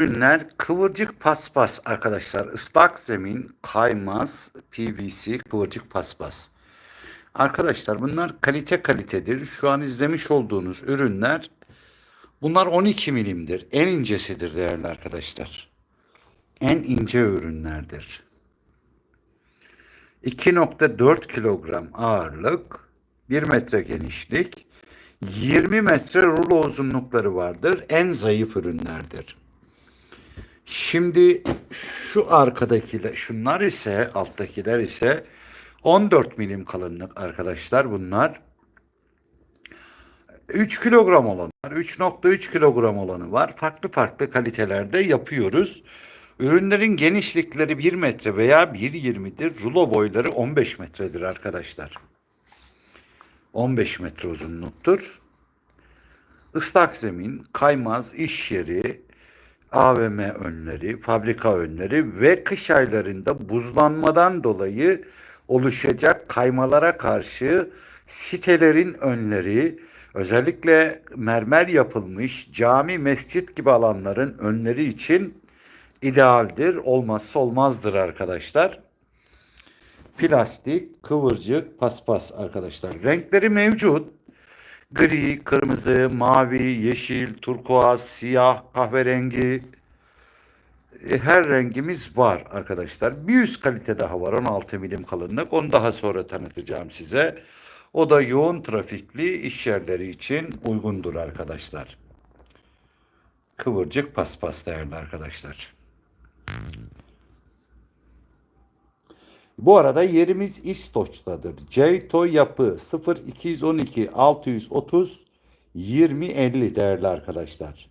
ürünler kıvırcık paspas arkadaşlar. Islak zemin, kaymaz, PVC, kıvırcık paspas. Arkadaşlar bunlar kalite kalitedir. Şu an izlemiş olduğunuz ürünler bunlar 12 milimdir. En incesidir değerli arkadaşlar. En ince ürünlerdir. 2.4 kilogram ağırlık, 1 metre genişlik, 20 metre rulo uzunlukları vardır. En zayıf ürünlerdir. Şimdi şu arkadakiler, şunlar ise, alttakiler ise 14 milim kalınlık arkadaşlar bunlar. 3 kilogram olanı var, 3.3 kilogram olanı var. Farklı farklı kalitelerde yapıyoruz. Ürünlerin genişlikleri 1 metre veya 1.20'dir. Rulo boyları 15 metredir arkadaşlar. 15 metre uzunluktur. Islak zemin, kaymaz, iş yeri, AVM önleri, fabrika önleri ve kış aylarında buzlanmadan dolayı oluşacak kaymalara karşı sitelerin önleri, özellikle mermer yapılmış cami, mescit gibi alanların önleri için idealdir, olmazsa olmazdır arkadaşlar. Plastik, kıvırcık, paspas arkadaşlar. Renkleri mevcut. Gri, kırmızı, mavi, yeşil, turkuaz, siyah, kahverengi. E, Her rengimiz var arkadaşlar. Bir üst kalite daha var 16 milim kalınlık. Onu daha sonra tanıtacağım size. O da yoğun trafikli iş yerleri için uygundur arkadaşlar. Kıvırcık paspas değerli arkadaşlar. Bu arada yerimiz İstoç'tadır. Ceyto Yapı 0212 630 2050 değerli arkadaşlar.